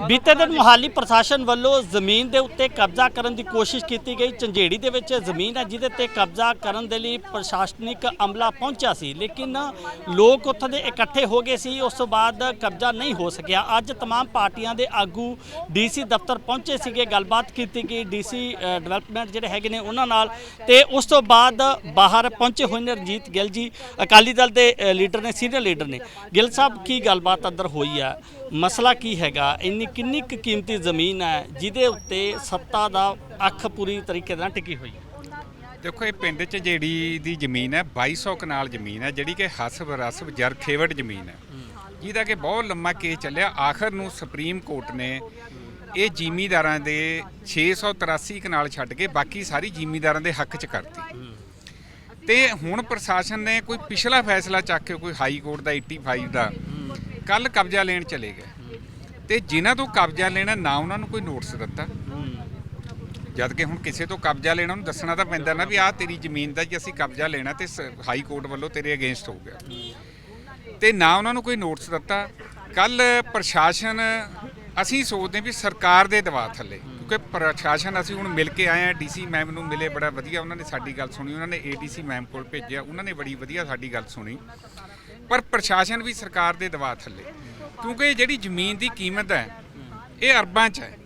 ਬੀਤੇ ਦਿਨ ਮੁਹਾਲੀ ਪ੍ਰਸ਼ਾਸਨ ਵੱਲੋਂ ਜ਼ਮੀਨ ਦੇ ਉੱਤੇ ਕਬਜ਼ਾ ਕਰਨ ਦੀ ਕੋਸ਼ਿਸ਼ ਕੀਤੀ ਗਈ ਝੰਜੇੜੀ ਦੇ ਵਿੱਚ ਜ਼ਮੀਨ ਹੈ ਜਿਹਦੇ ਤੇ ਕਬਜ਼ਾ ਕਰਨ ਦੇ ਲਈ ਪ੍ਰਸ਼ਾਸਨਿਕ ਅਮਲਾ ਪਹੁੰਚਿਆ ਸੀ ਲੇਕਿਨ ਲੋਕ ਉੱਥੋਂ ਦੇ ਇਕੱਠੇ ਹੋ ਗਏ ਸੀ ਉਸ ਤੋਂ ਬਾਅਦ ਕਬਜ਼ਾ ਨਹੀਂ ਹੋ ਸਕਿਆ ਅੱਜ तमाम ਪਾਰਟੀਆਂ ਦੇ ਆਗੂ ਡੀਸੀ ਦਫ਼ਤਰ ਪਹੁੰਚੇ ਸੀਗੇ ਗੱਲਬਾਤ ਕੀਤੀ ਗਈ ਡੀਸੀ ਡਿਵੈਲਪਮੈਂਟ ਜਿਹੜੇ ਹੈਗੇ ਨੇ ਉਹਨਾਂ ਨਾਲ ਤੇ ਉਸ ਤੋਂ ਬਾਅਦ ਬਾਹਰ ਪਹੁੰਚੇ ਹੋਏ ਨੇ ਰਣਜੀਤ ਗਿੱਲ ਜੀ ਅਕਾਲੀ ਦਲ ਦੇ ਅ, ਲੀਡਰ ਨੇ ਸੀਨੀਅਰ ਲੀਡਰ ਨੇ ਗਿੱਲ ਸਾਹਿਬ ਕੀ ਗੱਲਬਾਤ ਅੰਦਰ ਹੋਈ ਆ ਮਸਲਾ ਕੀ ਹੈਗਾ? ਇੰਨੀ ਕਿੰਨੀ ਕੁ ਕੀਮਤੀ ਜ਼ਮੀਨ ਹੈ ਜਿਹਦੇ ਉੱਤੇ ਸੱਤਾ ਦਾ ਅੱਖ ਪੂਰੀ ਤਰੀਕੇ ਨਾਲ ਟਿਕੀ ਹੋਈ ਹੈ? ਦੇਖੋ, ਇਹ ਪਿੰਡ 'ਚ ਜਿਹੜੀ ਦੀ ਜ਼ਮੀਨ ਹੈ 2200 ਕਨਾਲ ਜ਼ਮੀਨ ਹੈ, ਜਿਹੜੀ ਕਿ ਹਸਬ ਰਸਬ ਜਰਖੇਵਟ ਜ਼ਮੀਨ ਹੈ। ਜਿਹਦਾ ਕਿ ਬਹੁਤ ਲੰਮਾ ਕੇਸ ਚੱਲਿਆ। ਆਖਰ ਨੂੰ ਸੁਪਰੀਮ ਕੋਰਟ ਨੇ ਇਹ ਜ਼ਿਮੀਂਦਾਰਾਂ ਦੇ 683 ਕਨਾਲ ਛੱਡ ਕੇ ਬਾਕੀ ਸਾਰੀ ਜ਼ਿਮੀਂਦਾਰਾਂ ਦੇ ਹੱਕ 'ਚ ਕਰਤੀ। ਤੇ ਹੁਣ ਪ੍ਰਸ਼ਾਸਨ ਨੇ ਕੋਈ ਪਿਛਲਾ ਫੈਸਲਾ ਚੱਕ ਕੇ, ਕੋਈ ਹਾਈ ਕੋਰਟ ਦਾ 85 ਦਾ ਕੱਲ ਕਬਜ਼ਾ ਲੈਣ ਚਲੇ ਗਏ। ਤੇ ਜਿਨ੍ਹਾਂ ਤੋਂ ਕਬਜ਼ਾ ਲੈਣਾ, ਨਾ ਉਹਨਾਂ ਨੂੰ ਕੋਈ ਨੋਟਿਸ ਦਿੱਤਾ। ਜਦ ਕਿ ਹੁਣ ਕਿਸੇ ਤੋਂ ਕਬਜ਼ਾ ਲੈਣਾ, ਉਹਨੂੰ ਦੱਸਣਾ ਤਾਂ ਪੈਂਦਾ ਨਾ ਵੀ ਆਹ ਤੇਰੀ ਜ਼ਮੀਨ ਦਾ ਜੀ ਅਸੀਂ ਕਬਜ਼ਾ ਲੈਣਾ ਤੇ ਸ- ਹਾਈ ਕੋਰਟ ਵੱਲੋਂ ਤੇਰੇ ਅਗੇਂਸਟ ਹੋ ਗਿਆ। ਤੇ ਨਾ ਉਹਨਾਂ ਨੂੰ ਕੋਈ ਨੋਟਿਸ ਦਿੱਤਾ। ਕੱਲ ਪ੍ਰਸ਼ਾਸਨ, ਅਸੀਂ ਸੋਚਦੇ ਵੀ ਸਰਕਾਰ ਦੇ ਦਬਾਅ ਥੱਲੇ, ਕਿਉਂਕਿ ਪ੍ਰਸ਼ਾਸਨ ਅਸੀਂ ਹੁਣ ਮਿਲ ਕੇ ਆਏ ਆ ਡੀਸੀ ਮੈਮ ਨੂੰ ਮਿਲੇ, ਬੜਾ ਵਧੀਆ ਉਹਨਾਂ ਨੇ ਸਾਡੀ ਗੱਲ ਸੁਣੀ, ਉਹਨਾਂ ਨੇ ਏਡੀਸੀ ਮੈਮ ਕੋਲ ਭੇਜਿਆ, ਉਹਨਾਂ ਨੇ ਬੜੀ ਵਧੀਆ ਸਾਡੀ ਗੱਲ ਸੁਣੀ। ਪਰ ਪ੍ਰਸ਼ਾਸਨ ਵੀ ਸਰਕਾਰ ਦੇ ਦਬਾਅ ਥੱਲੇ। ਕਿਉਂਕਿ ਇਹ ਜਿਹੜੀ ਜ਼ਮੀਨ ਦੀ ਕੀਮਤ ਹੈ, ਇਹ ਅਰਬਾਂ 'ਚ ਹੈ।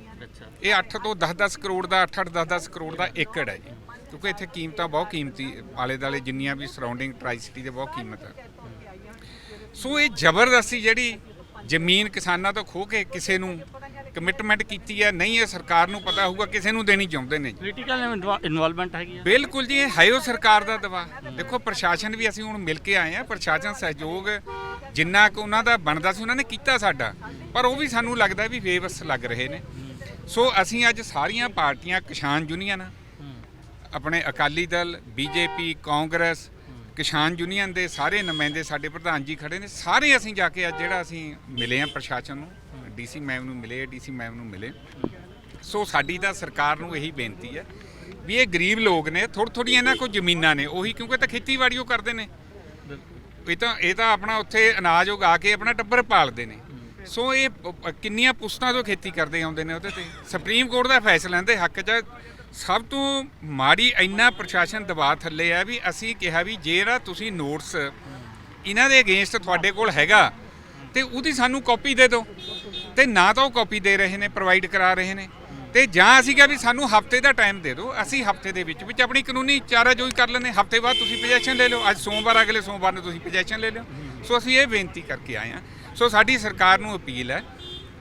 ਇਹ 8 ਤੋਂ 10-10 ਕਰੋੜ ਦਾ 8-8 10-10 ਕਰੋੜ ਦਾ ਏਕੜ ਹੈ ਜੀ। ਕਿਉਂਕਿ ਇੱਥੇ ਕੀਮਤਾਂ ਬਹੁਤ ਕੀਮਤੀ ਆਲੇ ਦਾਲੇ ਜਿੰਨੀਆਂ ਵੀ ਸਰਾਊਂਡਿੰਗ ਟਰਾਈ ਸਿਟੀ ਦੇ ਬਹੁਤ ਕੀਮਤ ਹੈ। ਸੋ ਇਹ ਜ਼ਬਰਦਸਤੀ ਜਿਹੜੀ ਜ਼ਮੀਨ ਕਿਸਾਨਾਂ ਤੋਂ ਖੋ ਕੇ ਕਿਸੇ ਨੂੰ ਕਮਿਟਮੈਂਟ ਕੀਤੀ ਹੈ ਨਹੀਂ ਇਹ ਸਰਕਾਰ ਨੂੰ ਪਤਾ ਹੋਊਗਾ ਕਿਸੇ ਨੂੰ ਦੇਣੀ ਚਾਹੁੰਦੇ ਨੇ ਜੀ। ਪੋਲੀਟੀਕਲ ਇਨਵੋਲਵਮੈਂਟ ਹੈਗੀ ਆ ਬਿਲਕੁਲ ਜੀ ਇਹ ਹੈ ਉਹ ਸਰਕਾਰ ਦਾ ਦਬਾਅ। ਦੇਖੋ ਪ੍ਰਸ਼ਾਸਨ ਵੀ ਅਸੀਂ ਹੁਣ ਮਿਲ ਕੇ ਆਏ ਆ ਪ੍ਰਸ਼ਾਸਨ ਸਹਿਯੋਗ ਜਿੰਨਾ ਕੁ ਉਹਨਾਂ ਦਾ ਬਣਦਾ ਸੀ ਉਹਨਾਂ ਨੇ ਕੀਤਾ ਸਾਡਾ। ਪਰ ਉਹ ਵੀ ਸਾਨੂੰ ਲੱਗਦਾ ਵੀ ਬੇਵਸ ਲੱਗ ਰਹੇ ਨੇ। ਸੋ ਅਸੀਂ ਅੱਜ ਸਾਰੀਆਂ ਪਾਰਟੀਆਂ ਕਿਸਾਨ ਯੂਨੀਅਨ ਆਪਣੇ ਅਕਾਲੀ ਦਲ ਬੀਜੇਪੀ ਕਾਂਗਰਸ ਕਿਸਾਨ ਯੂਨੀਅਨ ਦੇ ਸਾਰੇ ਨੁਮਾਇੰਦੇ ਸਾਡੇ ਪ੍ਰਧਾਨ ਜੀ ਖੜੇ ਨੇ। ਸਾਰੇ ਅਸੀਂ ਜਾ ਕੇ ਅੱਜ ਜਿਹੜਾ ਅਸੀਂ ਮਿਲੇ ਆ ਪ੍ਰਸ਼ਾਸਨ ਨੂੰ। ਡੀਸੀ ਮੈਮ ਨੂੰ ਮਿਲੇ ਡੀਸੀ ਮੈਮ ਨੂੰ ਮਿਲੇ। ਸੋ ਸਾਡੀ ਤਾਂ ਸਰਕਾਰ ਨੂੰ ਇਹੀ ਬੇਨਤੀ ਹੈ ਵੀ ਇਹ ਗਰੀਬ ਲੋਕ ਨੇ ਥੋੜ੍ਹ ਥੋੜ੍ਹੀਆਂ ਇਹਨਾਂ ਕੋਲ ਜ਼ਮੀਨਾਂ ਨੇ ਉਹੀ ਕਿਉਂਕਿ ਤਾਂ ਖੇਤੀਬਾੜੀ ਉਹ ਕਰਦੇ ਨੇ। ਇਹ ਤਾਂ ਇਹ ਤਾਂ ਆਪਣਾ ਉੱਥੇ ਅਨਾਜ ਉਗਾ ਕੇ ਆਪਣਾ ਟੱਬਰ ਪਾਲਦੇ ਨੇ। ਸੋ ਇਹ ਕਿੰਨੀਆਂ ਪੁਸਤਾਂ ਤੋਂ ਖੇਤੀ ਕਰਦੇ ਆਉਂਦੇ ਨੇ ਉਹਦੇ ਤੇ। ਸੁਪਰੀਮ ਕੋਰਟ ਦਾ ਫੈਸਲਾ ਦੇ ਹੱਕ 'ਚ ਸਭ ਤੋਂ ਮਾੜੀ ਇੰਨਾ ਪ੍ਰਸ਼ਾਸਨ ਦਬਾਅ ਥੱਲੇ ਆ ਵੀ ਅਸੀਂ ਕਿਹਾ ਵੀ ਜਿਹੜਾ ਤੁਸੀਂ ਨੋਟਸ ਇਹਨਾਂ ਦੇ ਅਗੇਂਸਟ ਤੁਹਾਡੇ ਕੋਲ ਹੈਗਾ ਤੇ ਉਹਦੀ ਸਾਨੂੰ ਕਾਪੀ ਦੇ ਦਿਓ। ਤੇ ਨਾ ਤਾਂ ਉਹ ਕਾਪੀ ਦੇ ਰਹੇ ਨੇ ਪ੍ਰੋਵਾਈਡ ਕਰਾ ਰਹੇ ਨੇ। ਤੇ ਜਾਂ ਅਸੀਂ ਕਿਹਾ ਵੀ ਸਾਨੂੰ ਹਫ਼ਤੇ ਦਾ ਟਾਈਮ ਦੇ ਦਿਓ, ਅਸੀਂ ਹਫ਼ਤੇ ਦੇ ਵਿੱਚ ਵਿੱਚ ਆਪਣੀ ਕਾਨੂੰਨੀ ਚਾਰਾਜੋਈ ਕਰ ਲੈਂਦੇ ਹਫ਼ਤੇ ਬਾਅਦ ਤੁਸੀਂ ਪੋਜੀਸ਼ਨ ਲੈ ਲਓ, ਅੱਜ ਸੋਮਵਾਰ, ਅਗਲੇ ਸੋਮਵਾਰ ਨੂੰ ਤੁਸੀਂ ਪੋਜੀਸ਼ਨ ਲੈ ਲਿਓ। ਸੋ ਅਸੀਂ ਇਹ ਬੇਨਤੀ ਕਰਕੇ ਆਏ ਹਾਂ। ਸੋ ਸਾਡੀ ਸਰਕਾਰ ਨੂੰ ਅਪੀਲ ਹੈ,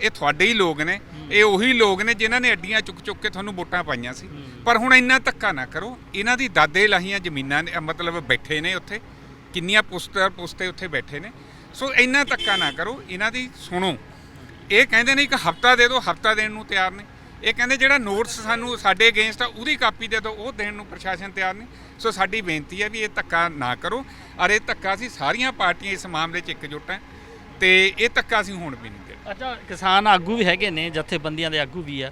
ਇਹ ਤੁਹਾਡੇ ਹੀ ਲੋਕ ਨੇ, ਇਹ ਉਹੀ ਲੋਕ ਨੇ ਜਿਨ੍ਹਾਂ ਨੇ ਅੱਡੀਆਂ ਚੁੱਕ ਚੁੱਕ ਕੇ ਤੁਹਾਨੂੰ ਵੋਟਾਂ ਪਾਈਆਂ ਸੀ। ਪਰ ਹੁਣ ਇੰਨਾ ਧੱਕਾ ਨਾ ਕਰੋ, ਇਹਨਾਂ ਦੀ ਦਾਦੇ ਲਾਹੀਆਂ ਜ਼ਮੀਨਾਂ ਮਤਲਬ ਬੈਠੇ ਨੇ ਉੱਥੇ, ਕਿੰਨੀਆਂ ਪੁਸਤਰ ਪੁਸਤੇ ਉੱਥੇ ਬੈਠੇ ਨੇ। ਸੋ ਇੰਨਾ ਧੱਕਾ ਨਾ ਕਰੋ, ਇਹਨਾਂ ਦੀ ਸੁਣੋ। ਇਹ ਕਹਿੰਦੇ ਨੇ ਇੱਕ ਹਫਤਾ ਦੇ ਦਿਓ, ਹਫਤਾ ਦੇਣ ਨੂੰ ਤਿਆਰ ਨੇ। ਇਹ ਕਹਿੰਦੇ ਜਿਹੜਾ ਨੋਟਸ ਸਾਨੂੰ ਸਾਡੇ ਅਗੇਂਸਟ ਆ, ਉਹਦੀ ਕਾਪੀ ਦੇ ਦਿਓ, ਉਹ ਦੇਣ ਨੂੰ ਪ੍ਰਸ਼ਾਸਨ ਤਿਆਰ ਨਹੀਂ ਸੋ ਸਾਡੀ ਬੇਨਤੀ ਹੈ ਵੀ ਇਹ ਧੱਕਾ ਨਾ ਕਰੋ। ਔਰ ਇਹ ਧੱਕਾ ਅਸੀਂ ਸਾਰੀਆਂ ਪਾਰਟੀਆਂ ਇਸ ਮਾਮਲੇ 'ਚ ਇਕਜੁੱਟ ਹੈ ਤੇ ਇਹ ਧੱਕਾ ਅਸੀਂ ਹੁਣ ਵੀ ਨਹੀਂ ਦੇਣਾ। ਅੱਛਾ, ਕਿਸਾਨ ਆਗੂ ਵੀ ਹੈਗੇ ਨੇ, ਜਥੇਬੰਦੀਆਂ ਦੇ ਆਗੂ ਵੀ ਆ।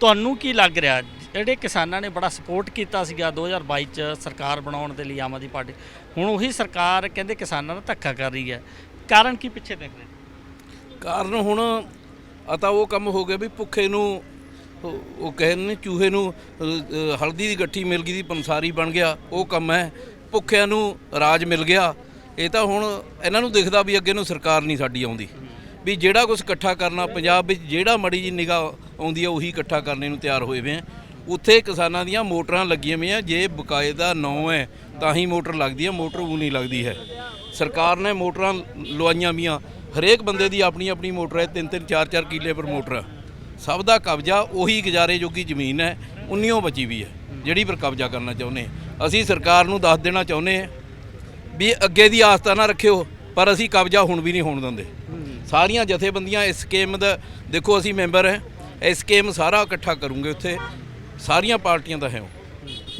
ਤੁਹਾਨੂੰ ਕੀ ਲੱਗ ਰਿਹਾ? ਜਿਹੜੇ ਕਿਸਾਨਾਂ ਨੇ ਬੜਾ ਸਪੋਰਟ ਕੀਤਾ ਸੀਗਾ 2022 ਚ ਸਰਕਾਰ ਬਣਾਉਣ ਦੇ ਲਈ ਆਮ ਆਦਮੀ ਪਾਰਟੀ, ਹੁਣ ਉਹੀ ਸਰਕਾਰ ਕਹਿੰਦੇ ਕਿਸਾਨਾਂ ਦਾ ਧੱਕਾ ਕਰ ਰਹੀ ਹੈ। ਕਾਰਨ ਕੀ ਪਿੱਛੇ ਦੇਖ ਰਹੇ ਕਾਰਨ ਹੁਣ ਆ ਤਾਂ ਉਹ ਕੰਮ ਹੋ ਗਿਆ ਵੀ ਭੁੱਖੇ ਨੂੰ, ਉਹ ਉਹ ਕਹਿੰਦੇ ਨੇ ਚੂਹੇ ਨੂੰ ਹਲਦੀ ਦੀ ਗੱਠੀ ਮਿਲ ਗਈ ਦੀ, ਪੰਸਾਰੀ ਬਣ ਗਿਆ, ਉਹ ਕੰਮ ਹੈ, ਭੁੱਖਿਆਂ ਨੂੰ ਰਾਜ ਮਿਲ ਗਿਆ। ਇਹ ਤਾਂ ਹੁਣ ਇਹਨਾਂ ਨੂੰ ਦਿਖਦਾ ਵੀ ਅੱਗੇ ਨੂੰ ਸਰਕਾਰ ਨਹੀਂ ਸਾਡੀ ਆਉਂਦੀ। ਵੀ ਜਿਹੜਾ ਕੁਝ ਇਕੱਠਾ ਕਰਨਾ, ਪੰਜਾਬ ਵਿੱਚ ਜਿਹੜਾ ਮੜੀ ਜੀ ਨਿਗਾਹ ਆਉਂਦੀ ਹੈ ਉਹੀ ਇਕੱਠਾ ਕਰਨੇ ਨੂੰ ਤਿਆਰ ਹੋਏ ਵੇ ਆ। ਉੱਥੇ ਕਿਸਾਨਾਂ ਦੀਆਂ ਮੋਟਰਾਂ ਲੱਗੀਆਂ ਹੋਈਆਂ ਜੇ ਬਕਾਇਦਾ ਨੌ ਹੈ, ਤਾਂ ਹੀ ਮੋਟਰ ਲੱਗਦੀ ਹੈ ਮੋਟਰ ਉਹ ਨਹੀਂ ਲੱਗਦੀ ਹੈ। ਸਰਕਾਰ ਨੇ ਮੋਟਰਾਂ ਲਵਾਈਆਂ ਵੀਆਂ ਹਰੇਕ ਬੰਦੇ ਦੀ ਆਪਣੀ ਆਪਣੀ ਮੋਟਰ ਹੈ, ਤਿੰਨ ਤਿੰਨ, ਚਾਰ ਚਾਰ ਕਿੱਲੇ ਪਰ ਮੋਟਰ ਸਭ ਦਾ ਕਬਜ਼ਾ ਉਹੀ ਗੁਜ਼ਾਰੇ ਜੋਗੀ ਜ਼ਮੀਨ ਹੈ, ਉਨੀਓ ਬਚੀ ਵੀ ਹੈ, ਜਿਹੜੀ ਪਰ ਕਬਜ਼ਾ ਕਰਨਾ ਚਾਹੁੰਦੇ ਅਸੀਂ ਸਰਕਾਰ ਨੂੰ ਦੱਸ ਦੇਣਾ ਚਾਹੁੰਦੇ ਹਾਂ ਵੀ ਅੱਗੇ ਦੀ ਆਸਤਾ ਨਾ ਰੱਖਿਓ, ਪਰ ਅਸੀਂ ਕਬਜ਼ਾ ਹੁਣ ਵੀ ਨਹੀਂ ਹੋਣ ਦਿੰਦੇ। ਸਾਰੀਆਂ ਜਥੇਬੰਦੀਆਂ ਇਸ ਸਕੀਮ ਦਾ, ਦੇਖੋ ਅਸੀਂ ਮੈਂਬਰ ਹੈ ਇਸ ਸਕੀਮ ਸਾਰਾ ਇਕੱਠਾ ਕਰੂੰਗੇ ਉੱਥੇ। ਸਾਰੀਆਂ ਪਾਰਟੀਆਂ ਦਾ ਹੈ ਉਹ।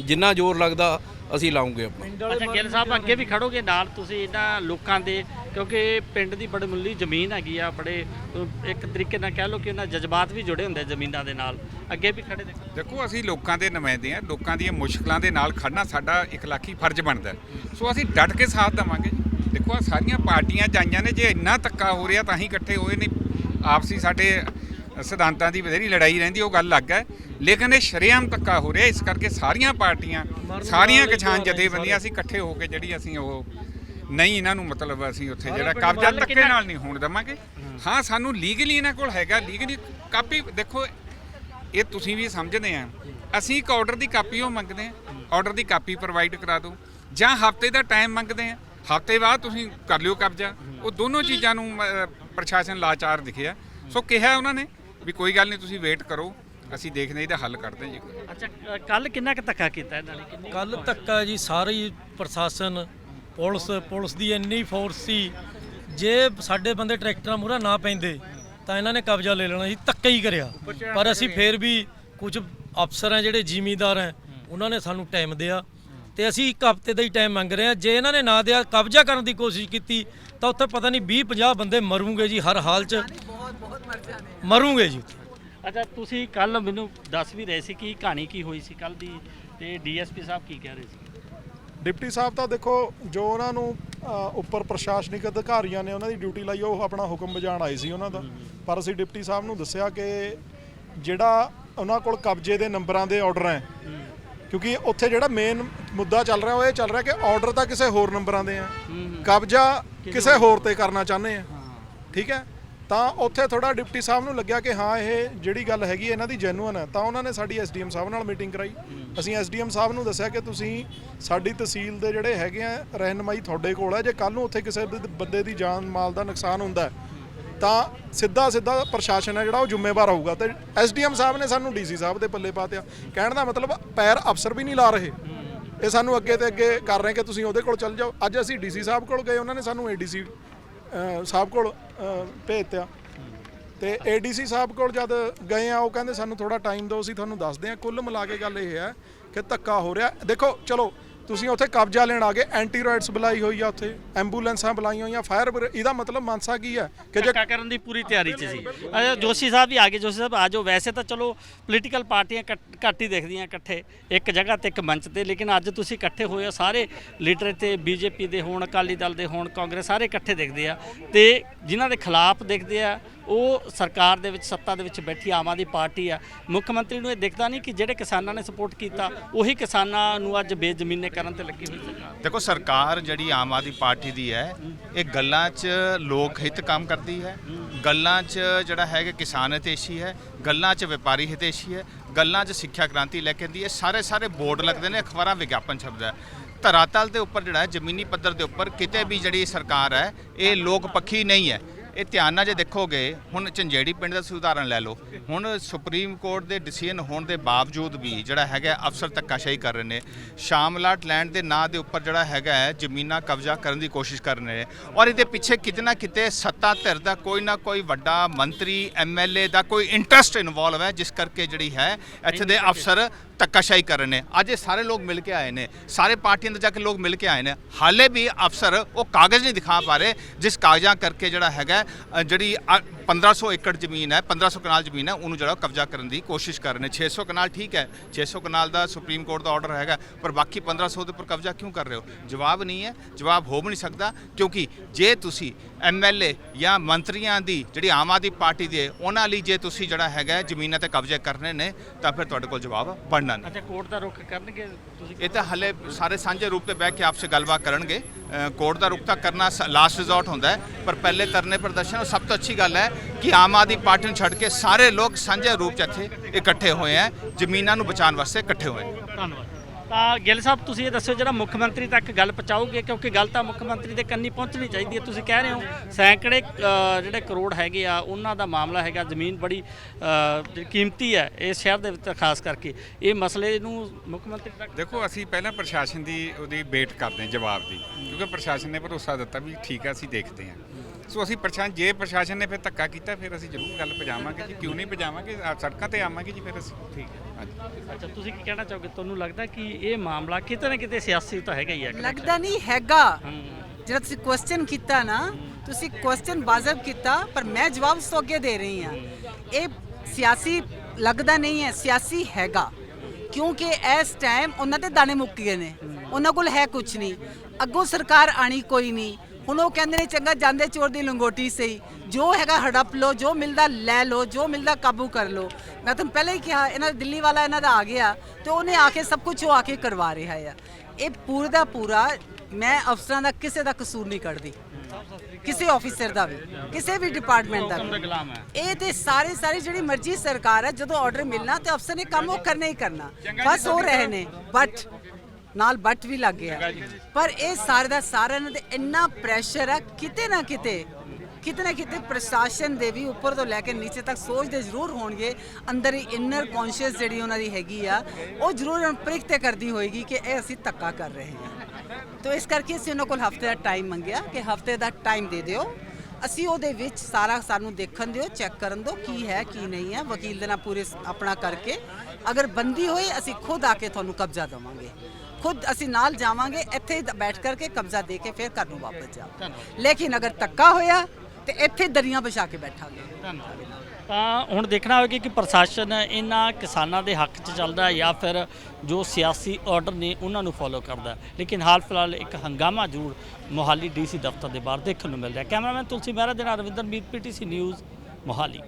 ਜਿੰਨਾ ਜ਼ੋਰ ਲੱਗਦਾ, ਅਸੀਂ ਲਾਉਂਗੇ ਆਪਣਾ। ਅੱਛਾ, ਗਿੱਲ ਸਾਹਿਬ, ਅੱਗੇ ਵੀ ਖੜੋਗੇ ਨਾਲ ਤੁਸੀਂ ਇਹਨਾਂ ਲੋਕਾਂ ਦੇ ਕਿਉਂਕਿ ਪਿੰਡ ਦੀ ਬੜੀ ਮੁੱਲੀ ਜ਼ਮੀਨ ਹੈਗੀ ਆ ਬੜੇ ਅਹ, ਇੱਕ ਤਰੀਕੇ ਨਾਲ ਕਹਿ ਲਓ ਕਿ ਇਹਨਾਂ ਜਜ਼ਬਾਤ ਵੀ ਜੁੜੇ ਹੁੰਦੇ ਜ਼ਮੀਨਾਂ ਦੇ ਨਾਲ। ਅੱਗੇ ਵੀ ਖੜੇ ਦੇਖੋ। ਦੇਖੋ ਅਸੀਂ ਲੋਕਾਂ ਦੇ ਨੁਮਾਇੰਦੇ ਆ ਲੋਕਾਂ ਦੀਆਂ ਮੁਸ਼ਕਲਾਂ ਦੇ ਨਾਲ ਖੜਨਾ ਸਾਡਾ ਇਖਲਾਕੀ ਫਰਜ਼ ਬਣਦਾ। ਹੈ। ਸੋ ਅਸੀਂ ਡਟ ਕੇ ਸਾਥ ਦੇਵਾਂਗੇ। ਦੇਖੋ ਆ ਸਾਰੀਆਂ ਪਾਰਟੀਆਂ ਜਾਈਆਂ ਨੇ ਜੇ ਇੰਨਾ ਧੱਕਾ ਹੋ ਰਿਹਾ ਤਾਂ ਹੀ ਇਕੱਠੇ ਹੋਏ ਨੇ ਆਪਸੀ ਸਾਡੇ ਸਿਧਾਂਤਾਂ ਦੀ ਬਥੇਰੀ ਲੜਾਈ ਰਹਿੰਦੀ ਉਹ ਗੱਲ ਅਲੱਗ ਹੈ। ਲੇਕਿਨ ਇਹ ਸ਼ਰੇਆਮ ਧੱਕਾ ਹੋ ਰਿਹਾ ਇਸ ਕਰਕੇ ਸਾਰੀਆਂ ਪਾਰਟੀਆਂ ਸਾਰੀਆਂ ਕਿਸਾਨ ਜਥੇਬੰਦੀਆਂ ਅਸੀਂ ਇਕੱਠੇ ਹੋ ਕੇ ਜਿਹੜੀ ਅਸੀਂ ਉਹ ਨਹੀਂ ਇਹਨਾਂ ਨੂੰ ਮਤਲਬ ਅਸੀਂ ਉੱਥੇ ਜਿਹੜਾ ਕਬਜ਼ਾ ਧੱਕੇ ਨਾਲ ਨਹੀਂ ਹੋਣ ਦੇਵਾਂਗੇ। ਹਾਂ ਸਾਨੂੰ ਲੀਗਲੀ ਇਹਨਾਂ ਕੋਲ ਹੈਗਾ ਲੀਗਲੀ ਕਾਪੀ ਦੇਖੋ ਇਹ ਤੁਸੀਂ ਵੀ ਸਮਝਦੇ ਆ। ਅਸੀਂ ਇੱਕ ਆਰਡਰ ਦੀ ਕਾਪੀ ਉਹ ਮੰਗਦੇ ਆ ਆਰਡਰ ਦੀ ਕਾਪੀ ਪ੍ਰੋਵਾਈਡ ਕਰਾ ਦਿਓ। ਜਾਂ ਹਫ਼ਤੇ ਦਾ ਟਾਈਮ ਮੰਗਦੇ ਆ। ਹਫ਼ਤੇ ਬਾਅਦ ਤੁਸੀਂ ਕਰ ਲਿਓ ਕਬਜ਼ਾ। ਉਹ ਦੋਨੋਂ ਚੀਜ਼ਾਂ ਨੂੰ ਪ੍ਰਸ਼ਾਸਨ ਲਾਚਾਰ ਦਿਖਿਆ। ਸੋ ਕਿਹਾ ਉਹਨਾਂ ਨੇ ਵੀ ਕੋਈ ਗੱਲ ਨਹੀਂ ਤੁਸੀਂ ਵੇਟ ਕਰੋ। ਅਸੀਂ ਦੇਖਦੇ ਹਾਂ ਇਹਦਾ ਹੱਲ ਕਰਦੇ ਜੀ। ਅੱਛਾ ਕੱਲ ਕਿੰਨਾ ਕੁ ਧੱਕਾ ਕੀਤਾ ਇਹਨਾਂ ਨੇ? ਕਿੰਨੀ ਕੱਲ ਧੱਕਾ ਜੀ ਸਾਰੀ ਪ੍ਰਸ਼ਾਸਨ ਪੁਲਿਸ ਪੁਲਿਸ ਦੀ ਇੰਨੀ ਫੋਰਸ ਸੀ। ਜੇ ਸਾਡੇ ਬੰਦੇ ਟਰੈਕਟਰਾਂ ਮੂਹਰੇ ਨਾ ਪੈਂਦੇ, ਤਾਂ ਇਹਨਾਂ ਨੇ ਕਬਜ਼ਾ ਲੈ ਲੈਣਾ ਸੀ, ਧੱਕਾ ਹੀ ਕਰਿਆ। ਪਰ ਅਸੀਂ ਫੇਰ ਵੀ ਕੁਝ ਅਫਸਰ ਆ ਜਿਹੜੇ ਜ਼ਿਮੀਂਦਾਰ ਆ ਉਹਨਾਂ ਨੇ ਸਾਨੂੰ ਟਾਈਮ ਦਿਆ। ਤੇ ਅਸੀਂ ਇੱਕ ਹਫ਼ਤੇ ਦਾ ਹੀ ਟਾਈਮ ਮੰਗ ਰਹੇ ਆ ਜੇ ਇਹਨਾਂ ਨੇ ਨਾ ਦਿਆ, ਕਬਜ਼ਾ ਕਰਨ ਦੀ ਕੋਸ਼ਿਸ਼ ਕੀਤੀ, ਤਾਂ ਉੱਥੇ ਪਤਾ ਨਹੀਂ 20 50 ਬੰਦੇ ਮਰੂਗੇ ਜੀ ਹਰ ਹਾਲ 'ਚ। ਮਰੂਗੇ ਜੀ। ਅੱਛਾ, ਤੁਸੀਂ ਕੱਲ ਮੈਨੂੰ ਦੱਸ ਵੀ ਰਹੇ ਸੀ ਕਿ ਕਹਾਣੀ ਕੀ ਹੋਈ ਸੀ ਕੱਲ ਦੀ, ਤੇ ਡੀਐਸਪੀ ਸਾਹਿਬ ਕੀ ਕਹਿ ਰਹੇ ਸੀ? ਡਿਪਟੀ ਸਾਹਿਬ ਤਾਂ ਦੇਖੋ ਜੋ ਉਹਨਾਂ ਨੂੰ ਉੱਪਰ ਪ੍ਰਸ਼ਾਸਨਿਕ ਅਧਿਕਾਰੀਆਂ ਨੇ ਉਹਨਾਂ ਦੀ ਡਿਊਟੀ ਲਾਈ ਉਹ ਆਪਣਾ ਹੁਕਮ ਵਜਾਉਣ ਆਏ ਸੀ ਉਹਨਾਂ ਦਾ। ਪਰ ਅਸੀਂ ਡਿਪਟੀ ਸਾਹਿਬ ਨੂੰ ਦੱਸਿਆ ਕਿ ਜਿਹੜਾ ਉਹਨਾਂ ਕੋਲ ਕਬਜ਼ੇ ਦੇ ਨੰਬਰਾਂ ਦੇ ਆਰਡਰ ਹੈ ਕਿਉਂਕਿ ਉੱਥੇ ਜਿਹੜਾ ਮੇਨ ਮੁੱਦਾ ਚੱਲ ਰਿਹਾ ਉਹ ਇਹ ਚੱਲ ਰਿਹਾ ਕਿ ਆਰਡਰ ਤਾਂ ਕਿਸੇ ਹੋਰ ਨੰਬਰਾਂ ਦੇ ਆ ਕਬਜ਼ਾ ਕਿਸੇ ਹੋਰ। ਤੇ ਕਰਨਾ ਚਾਹੁੰਦੇ ਆ ਠੀਕ ਹੈ? ਤਾਂ ਉੱਥੇ ਥੋੜਾ ਡਿਪਟੀ ਸਾਹਿਬ ਨੂੰ ਲੱਗਿਆ ਕਿ ਹਾਂ, ਇਹ ਜਿਹੜੀ ਗੱਲ ਹੈਗੀ ਇਹਨਾਂ ਦੀ ਜੈਨੂਅਨ ਹੈ ਤਾਂ ਉਹਨਾਂ ਨੇ ਸਾਡੀ ਐਸਡੀਐਮ ਸਾਹਿਬ ਨਾਲ ਮੀਟਿੰਗ ਕਰਾਈ। ਅਸੀਂ ਐਸਡੀਐਮ ਸਾਹਿਬ ਨੂੰ ਦੱਸਿਆ ਕਿ ਤੁਸੀਂ ਸਾਡੀ ਤਹਿਸੀਲ ਦੇ ਜਿਹੜੇ ਹੈਗੇ ਆ, ਰਹਿਨਮਾਈ ਤੁਹਾਡੇ ਕੋਲ ਹੈ ਜੇ ਕੱਲ ਨੂੰ ਉੱਥੇ ਕਿਸੇ ਬੰਦੇ ਦੀ ਜਾਨ ਮਾਲ ਦਾ ਨੁਕਸਾਨ ਹੁੰਦਾ ਤਾਂ ਸਿੱਧਾ ਸਿੱਧਾ ਪ੍ਰਸ਼ਾਸਨ ਹੈ ਜਿਹੜਾ ਉਹ ਜ਼ਿੰਮੇਵਾਰ ਹੋਊਗਾ। ਤੇ ਐਸਡੀਐਮ ਸਾਹਿਬ ਨੇ ਸਾਨੂੰ ਡੀਸੀ ਸਾਹਿਬ ਦੇ ਪੱਲੇ ਪਾਤਿਆ ਕਹਿਣ ਦਾ ਮਤਲਬ ਪੈਰ ਅਫਸਰ ਵੀ ਨਹੀਂ ਲਾ ਰਹੇ। ਇਹ ਸਾਨੂੰ ਅੱਗੇ ਤੇ ਅੱਗੇ ਕਰ ਰਹੇ ਕਿ ਤੁਸੀਂ ਉਹਦੇ ਕੋਲ ਚੱਲ ਜਾਓ। ਅੱਜ ਅਸੀਂ ਡੀਸੀ ਸਾਹਿਬ ਕੋਲ ਗਏ, ਉਹਨਾਂ ਨੇ ਸਾਨੂੰ ਏਡੀਸੀ ਸਾਹਿਬ ਕੋਲ ਅਹ, ਭੇਜਤਿਆ। ਤੇ ਏਡੀਸੀ ਸਾਹਿਬ ਕੋਲ ਜਦ ਗਏ ਆ ਉਹ ਕਹਿੰਦੇ ਸਾਨੂੰ ਥੋੜਾ ਟਾਈਮ ਦਿਓ ਅਸੀਂ ਤੁਹਾਨੂੰ ਦੱਸਦੇ ਆ ਕੁੱਲ ਮਿਲਾ ਕੇ ਗੱਲ ਇਹ ਹੈ ਕਿ ਧੱਕਾ ਹੋ ਰਿਹਾ। ਦੇਖੋ ਚਲੋ ਤੁਸੀਂ ਉੱਥੇ ਕਬਜ਼ਾ ਲੈਣ ਆ ਗਏ ਐਂਟੀ ਰਾਈਟਸ ਬੁਲਾਈ ਹੋਈ ਆ ਉੱਥੇ, ਐਂਬੂਲੈਂਸਾਂ ਬੁਲਾਈਆਂ ਹੋਈਆਂ ਫਾਇਰ ਇਹਦਾ ਮਤਲਬ ਮਾਨਸਾ ਕੀ ਹੈ ਕਿ ਜੇ ਧੱਕਾ ਕਰਨ ਦੀ ਪੂਰੀ ਤਿਆਰੀ 'ਚ ਸੀ। ਅੱਛਾ ਜੋਸ਼ੀ ਸਾਹਿਬ ਵੀ ਆ ਗਏ, ਜੋਸ਼ੀ ਸਾਹਿਬ ਆਜੋ ਵੈਸੇ ਤਾਂ ਚਲੋ ਪੋਲੀਟੀਕਲ ਪਾਰਟੀਆਂ ਘੱਟ- ਘੱਟ ਹੀ ਦੇਖਦੀਆਂ ਇਕੱਠੇ, ਇੱਕ ਜਗ੍ਹਾ ਤੇ ਇੱਕ ਮੰਚ ਤੇ, ਲੇਕਿਨ ਅੱਜ ਤੁਸੀਂ ਇਕੱਠੇ ਹੋਏ ਹੋ, ਸਾਰੇ ਲੀਡਰ ਤੇ ਬੀਜੇਪੀ ਦੇ ਹੋਣ, ਅਕਾਲੀ ਦਲ ਦੇ ਹੋਣ, ਕਾਂਗਰਸ ਸਾਰੇ ਇਕੱਠੇ ਦੇਖਦੇ ਆ। ਤੇ ਜਿਨ੍ਹਾਂ ਦੇ ਖਿਲਾਫ ਦੇਖਦੇ ਆ ਉਹ ਸਰਕਾਰ ਦੇ ਵਿੱਚ, ਸੱਤਾ ਦੇ ਵਿੱਚ ਬੈਠੀ ਆਮ ਆਦਮੀ ਪਾਰਟੀ ਆ। ਮੁੱਖ ਮੰਤਰੀ ਨੂੰ ਇਹ ਦੇਖਦਾ ਨਹੀਂ ਕਿ ਜਿਹੜੇ ਕਿਸਾਨਾਂ ਨੇ ਸਪੋਰਟ ਕੀਤਾ, ਉਹੀ ਕਿਸਾਨਾਂ ਨੂੰ ਅੱਜ ਬੇਜ਼ਮੀਨੇ ਕਰਨ ਤੇ ਲੱਗੀ ਹੋਈ ਸਰਕਾਰ। ਦੇਖੋ, ਸਰਕਾਰ ਜਿਹੜੀ ਆਮ ਆਦਮੀ ਪਾਰਟੀ ਦੀ ਹੈ, ਇਹ ਗੱਲਾਂ 'ਚ ਲੋਕ ਹਿੱਤ ਕੰਮ ਕਰਦੀ ਹੈ, ਗੱਲਾਂ 'ਚ ਜਿਹੜਾ ਹੈਗਾ ਕਿਸਾਨ ਹਿਤੇਸ਼ੀ ਹੈ, ਗੱਲਾਂ 'ਚ ਵਪਾਰੀ ਹਿਤੇਸ਼ੀ ਹੈ, ਗੱਲਾਂ 'ਚ ਸਿੱਖਿਆ ਕ੍ਰਾਂਤੀ ਲੈ ਕੇ ਆਉਂਦੀ ਹੈ ਸਾਰੇ ਸਾਰੇ ਬੋਰਡ ਲੱਗਦੇ ਨੇ, ਅਖਬਾਰਾਂ ਵਿਗਿਆਪਨ ਛਪਦਾ ਧਰਾਤਲ ਦੇ ਉੱਪਰ ਜਿਹੜਾ ਜ਼ਮੀਨੀ ਪੱਧਰ ਦੇ ਉੱਪਰ ਕਿਤੇ ਵੀ ਜਿਹੜੀ ਸਰਕਾਰ ਹੈ, ਇਹ ਲੋਕ ਪੱਖੀ ਨਹੀਂ ਹੈ। ਇਹ ਧਿਆਨ ਨਾਲ ਜੇ ਦੇਖੋਗੇ, ਹੁਣ ਝੰਜੇੜੀ ਪਿੰਡ ਦਾ ਤੁਸੀਂ ਲੈ ਲਓ। ਹੁਣ ਸੁਪਰੀਮ ਕੋਰਟ ਦੇ ਡਿਸੀਜਨ ਹੋਣ ਦੇ ਬਾਵਜੂਦ ਵੀ ਜਿਹੜਾ ਹੈਗਾ ਅਫਸਰ ਧੱਕਾਸ਼ਾਹੀ ਕਰ ਰਹੇ ਨੇ ਸ਼ਾਮਲਾਟ ਲੈਂਡ ਦੇ ਨਾਂ ਦੇ ਉੱਪਰ ਜਿਹੜਾ ਹੈਗਾ ਜ਼ਮੀਨਾਂ ਕਬਜ਼ਾ ਕਰਨ ਦੀ ਕੋਸ਼ਿਸ਼ ਕਰ ਰਹੇ ਨੇ। ਔਰ ਇਹਦੇ ਪਿੱਛੇ ਕਿਤੇ ਨਾ ਕਿਤੇ ਸੱਤਾ ਧਿਰ ਦਾ ਕੋਈ ਨਾ ਕੋਈ ਵੱਡਾ ਮੰਤਰੀ ਐਮਐਲਏ ਦਾ ਕੋਈ ਇੰਟਰਸਟ ਇਨਵੋਲਵ ਹੈ, ਜਿਸ ਕਰਕੇ ਜਿਹੜੀ ਹੈ, ਇੱਥੇ ਦੇ ਅਫਸਰ ਧੱਕਾਸ਼ਾਹੀ ਕਰ ਰਹੇ ਨੇ। ਅੱਜ ਇਹ ਸਾਰੇ ਲੋਕ ਮਿਲ ਕੇ ਆਏ ਨੇ। ਸਾਰੇ ਪਾਰਟੀਆਂ ਦੇ ਜਾ ਕੇ ਲੋਕ ਮਿਲ ਕੇ ਆਏ ਨੇ। ਹਾਲੇ ਵੀ ਅਫਸਰ ਉਹ ਕਾਗਜ਼ ਨਹੀਂ ਦਿਖਾ ਪਾ ਰਹੇ ਜਿਸ ਕਾਗਜ਼ਾਂ ਕਰਕੇ ਜਿਹੜਾ ਹੈਗਾ ਜਿਹੜੀ ਅ, 1500 ਏਕੜ ਜ਼ਮੀਨ ਹੈ 1500 ਕਨਾਲ ਜ਼ਮੀਨ ਹੈ ਉਹਨੂੰ ਜਿਹੜਾ ਉਹ ਕਬਜ਼ਾ ਕਰਨ ਦੀ ਕੋਸ਼ਿਸ਼ ਕਰ ਰਹੇ ਨੇ। 600 ਕਨਾਲ ਠੀਕ ਹੈ 600 ਕਨਾਲ ਦਾ ਸੁਪਰੀਮ ਕੋਰਟ ਦਾ ਆਰਡਰ ਹੈਗਾ ਪਰ ਬਾਕੀ 1500 ਦੇ ਉੱਪਰ ਕਬਜ਼ਾ ਕਿਉਂ ਕਰ ਰਹੇ ਹੋ? ਜਵਾਬ ਨਹੀਂ ਹੈ ਜਵਾਬ ਹੋ ਵੀ ਨਹੀਂ ਸਕਦਾ ਕਿਉਂਕਿ ਜੇ ਤੁਸੀਂ ਐਮਐਲਏ ਜਾਂ ਮੰਤਰੀਆਂ ਦੀ ਜਿਹੜੀ ਆਮ ਆਦਮੀ ਪਾਰਟੀ ਦੇ ਉਹਨਾਂ ਲਈ ਜੇ ਤੁਸੀਂ ਜਿਹੜਾ ਹੈਗਾ ਜ਼ਮੀਨਾਂ ਤੇ ਕਬਜ਼ੇ ਕਰਨੇ ਨੇ ਤਾਂ ਫਿਰ ਤੁਹਾਡੇ ਕੋਲ ਜਵਾਬ ਬਣਨਾ ਨਹੀਂ ਅੱਛਾ ਕੋਰਟ ਦਾ ਰੁਖ ਕਰਨਗੇ? ਤੁਸੀਂ ਇਹ ਤਾਂ ਹਲੇ ਸਾਰੇ ਸਾਂਝੇ ਰੂਪ ਤੇ ਬਹਿ ਕੇ ਆਪਸੇ ਗੱਲਬਾਤ ਕਰਨਗੇ। ਕੋਰਟ ਦਾ ਰੁਖ ਤਾਂ ਕਰਨਾ ਲਾਸਟ ਰਿਜ਼ੋਰਟ ਹੁੰਦਾ ਹੈ ਪਰ ਪਹਿਲੇ ਧਰਨੇ ਪ੍ਰਦਰਸ਼ਨ ਉਹ ਸਭ ਤੋਂ ਅੱਛੀ ਗੱਲ ਹੈ ਕਿ ਆਮ ਆਦਮੀ ਪਾਰਟੀ ਨੂੰ ਛੱਡ ਕੇ ਸਾਰੇ ਲੋਕ ਸਾਂਝੇ ਰੂਪ 'ਚ ਇੱਥੇ ਇਕੱਠੇ ਹੋਏ ਹੈ ਜ਼ਮੀਨਾਂ ਨੂੰ ਬਚਾਉਣ ਵਾਸਤੇ ਇਕੱਠੇ ਹੋਏ। ਧੰਨਵਾਦ। ਤਾਂ ਗਿੱਲ ਸਾਹਿਬ ਤੁਸੀਂ ਇਹ ਦੱਸੋ ਜਿਹੜਾ ਮੁੱਖ ਮੰਤਰੀ ਤੱਕ ਗੱਲ ਪਹੁੰਚਾਓਗੇ ਕਿਉਂਕਿ ਗੱਲ ਤਾਂ ਮੁੱਖ ਮੰਤਰੀ ਦੇ ਕੰਨੀ ਪਹੁੰਚਣੀ ਚਾਹੀਦੀ ਹੈ। ਤੁਸੀਂ ਕਹਿ ਰਹੇ ਹੋ ਸੈਂਕੜੇ ਅ, ਜਿਹੜੇ ਕਰੋੜ ਹੈਗੇ ਆ ਉਹਨਾਂ ਦਾ ਮਾਮਲਾ ਹੈਗਾ ਜ਼ਮੀਨ ਬੜੀ ਅ, ਜਿਹੜੀ ਕੀਮਤੀ ਹੈ ਇਸ ਸ਼ਹਿਰ ਦੇ ਵਿੱਚ ਖਾਸ ਕਰਕੇ। ਇਹ ਮਸਲੇ ਨੂੰ ਮੁੱਖ ਮੰਤਰੀ ਤੱਕ ਦੇਖੋ ਅਸੀਂ ਪਹਿਲਾਂ ਪ੍ਰਸ਼ਾਸਨ ਦੀ ਉਹਦੀ ਵੇਟ ਕਰਦੇ ਹਾਂ ਜਵਾਬ ਦੀ। ਕਿਉਂਕਿ ਪ੍ਰਸ਼ਾਸਨ ਨੇ ਭਰੋਸਾ ਦਿੱਤਾ ਵੀ ਠੀਕ ਹੈ ਅਸੀਂ ਦੇਖਦੇ ਹਾਂ। ਸੋ ਅਸੀਂ ਪ੍ਰਸ਼ਾਸਨ ਜੇ ਪ੍ਰਸ਼ਾਸਨ ਨੇ ਫਿਰ ਧੱਕਾ ਕੀਤਾ ਫਿਰ ਅਸੀਂ ਜ਼ਰੂਰ ਗੱਲ ਪਜਾਵਾਂਗੇ ਜੀ। ਕਿਉਂ ਨਹੀਂ ਪਜਾਵਾਂਗੇ ਆਹ ਸੜਕਾਂ ਤੇ ਆਵਾਂਗੇ ਜੀ ਫਿਰ ਅਸੀਂ। ਠੀਕ ਹੈ। ਹਾਂਜੀ। ਅੱਛਾ ਤੁਸੀਂ ਕੀ ਕਹਿਣਾ ਚਾਹੋਗੇ? ਤੁਹਾਨੂੰ ਲੱਗਦਾ ਕਿ ਇਹ ਮਾਮਲਾ ਕਿਤੇ ਨਾ ਕਿਤੇ ਸਿਆਸੀ ਤਾਂ ਹੈਗਾ ਹੀ ਹੈ ਲੱਗਦਾ ਨਹੀਂ ਹੈਗਾ। ਜਿਹੜਾ ਤੁਸੀਂ ਕੁਐਸਚਨ ਕੀਤਾ ਨਾ ਤੁਸੀਂ ਕੁਐਸਚਨ ਵਾਜਬ ਕੀਤਾ ਪਰ ਮੈਂ ਜਵਾਬ ਉਸ ਤੋਂ ਅੱਗੇ ਦੇ ਰਹੀ ਹਾਂ। ਇਹ ਸਿਆਸੀ ਲੱਗਦਾ ਨਹੀਂ ਹੈ ਸਿਆਸੀ ਹੈਗਾ। ਕਿਉਂਕਿ ਇਸ ਟਾਈਮ ਉਹਨਾਂ ਦੇ ਦਾਣੇ ਮੁੱਕ ਗਏ ਨੇ। ਉਹਨਾਂ ਕੋਲ ਹੈ ਕੁਝ ਨਹੀਂ। ਅੱਗੋਂ ਸਰਕਾਰ ਆਣੀ ਕੋਈ ਨਹੀਂ। ਹੁਣ ਉਹ ਕਹਿੰਦੇ ਨੇ ਚੰਗਾ ਜਾਂਦੇ ਚੋਰ ਦੀ ਲੰਗੋਟੀ ਸਹੀ। ਜੋ ਹੈਗਾ ਹੜਪ ਲੋ ਜੋ ਮਿਲਦਾ ਲੈ ਲੋ ਜੋ ਮਿਲਦਾ ਕਾਬੂ ਕਰ ਲੋ ਮੈਂ ਤੁਹਾਨੂੰ ਪਹਿਲਾਂ ਹੀ ਕਿਹਾ ਇਹਨਾਂ ਦਿੱਲੀ ਵਾਲਾ ਇਹਨਾਂ ਦਾ ਆ ਗਿਆ ਤੇ ਉਹਨੇ ਆ ਕੇ ਸਭ ਕੁਝ ਉਹ ਆ ਕੇ ਕਰਵਾ ਰਿਹਾ ਆ। ਇਹ ਪੂਰਾ ਦਾ ਪੂਰਾ ਮੈਂ ਅਫਸਰਾਂ ਦਾ ਕਿਸੇ ਦਾ ਕਸੂਰ ਨਹੀਂ ਕੱਢਦੀ। ਕਿਸੇ ਆਫੀਸਰ ਦਾ ਵੀ ਕਿਸੇ ਵੀ ਡਿਪਾਰਟਮੈਂਟ ਦਾ ਵੀ। ਇਹ ਤੇ ਸਾਰੇ ਸਾਰੇ ਜਿਹੜੀ ਮਰਜ਼ੀ ਸਰਕਾਰ ਹੈ ਜਦੋਂ ਆਰਡਰ ਮਿਲਣਾ ਤੇ ਅਫਸਰ ਨੇ ਕੰਮ ਉਹ ਕਰਨਾ ਹੀ ਕਰਨਾ। ਬਸ ਹੋ ਰਹੇ ਨੇ ਬਟ ਨਾਲ ਬਟ ਵੀ ਲੱਗ ਗਿਆ। ਪਰ ਇਹ ਸਾਰੇ ਦਾ ਸਾਰਾ ਇਹਨਾਂ ਦੇ ਇੰਨਾ ਪ੍ਰੈਸ਼ਰ ਆ, ਕਿਤੇ ਨਾ ਕਿਤੇ ਕਿਤੇ ਨਾ ਕਿਤੇ ਪ੍ਰਸ਼ਾਸਨ ਦੇ ਵੀ ਉੱਪਰ ਤੋਂ ਲੈ ਕੇ ਨੀਚੇ ਤੱਕ ਸੋਚਦੇ ਜ਼ਰੂਰ ਹੋਣਗੇ। ਅੰਦਰ ਹੀ ਇਨਰ ਕੌਨਸ਼ੀਅਸ ਜਿਹੜੀ ਉਹਨਾਂ ਦੀ ਹੈਗੀ ਆ, ਉਹ ਜ਼ਰੂਰ ਉਹਨਾਂ ਪ੍ਰਿਕ ਤੇ ਕਰਦੀ ਹੋਏਗੀ ਕਿ ਇਹ ਅਸੀਂ ਧੱਕਾ ਕਰ ਰਹੇ ਹਾਂ। ਤੋ ਇਸ ਕਰਕੇ ਅਸੀਂ ਉਹਨਾਂ ਕੋਲ ਹਫ਼ਤੇ ਦਾ ਟਾਈਮ ਮੰਗਿਆ ਕਿ ਹਫ਼ਤੇ ਦਾ ਟਾਈਮ ਦੇ ਦਿਓ। ਅਸੀਂ ਉਹਦੇ ਵਿੱਚ ਸਾਰਾ ਸਾਨੂੰ ਦੇਖਣ ਦਿਓ ਚੈੱਕ ਕਰਨ ਦਿਓ ਕੀ ਹੈ, ਕੀ ਨਹੀਂ ਹੈ। ਵਕੀਲ ਦੇ ਨਾਲ ਪੂਰੇ ਆਪਣਾ ਕਰਕੇ ਅਗਰ ਬੰਦੀ ਹੋਈ, ਅਸੀਂ ਖੁਦ ਆ ਕੇ ਤੁਹਾਨੂੰ ਕਬਜ਼ਾ ਦੇਵਾਂਗੇ। ਖੁਦ ਅਸੀਂ ਨਾਲ ਜਾਵਾਂਗੇ ਇੱਥੇ ਬੈਠ ਕਰਕੇ ਕਬਜ਼ਾ ਦੇ ਕੇ ਫਿਰ ਘਰ ਨੂੰ ਵਾਪਸ ਜਾਵਾਂਗੇ। ਲੇਕਿਨ ਅਗਰ ਧੱਕਾ ਹੋਇਆ ਤੇ ਇੱਥੇ ਦਰੀਆਂ ਵਿਛਾ ਕੇ ਬੈਠਾਂਗੇ। ਤਾਂ ਹੁਣ ਦੇਖਣਾ ਹੋਵੇਗਾ ਕਿ ਪ੍ਰਸ਼ਾਸਨ ਇਹਨਾਂ ਕਿਸਾਨਾਂ ਦੇ ਹੱਕ 'ਚ ਚੱਲਦਾ ਜਾਂ ਫਿਰ ਜੋ ਸਿਆਸੀ ਆਰਡਰ ਨੇ ਉਹਨਾਂ ਨੂੰ ਫੋਲੋ ਕਰਦਾ। ਲੇਕਿਨ ਹਾਲ ਫਿਲਹਾਲ ਇੱਕ ਹੰਗਾਮਾ ਜ਼ਰੂਰ ਮੋਹਾਲੀ ਡੀਸੀ ਦਫ਼ਤਰ ਦੇ ਬਾਹਰ ਦੇਖਣ ਨੂੰ ਮਿਲ ਰਿਹਾ ਕੈਮਰਾਮੈਨ ਤੁਲਸੀ ਮਹਿਰਾ ਦੇ ਨਾਲ ਰਵਿੰਦਰ ਮੀਤ ਪੀਟੀਸੀ ਨਿਊਜ਼ ਮੋਹਾਲੀ।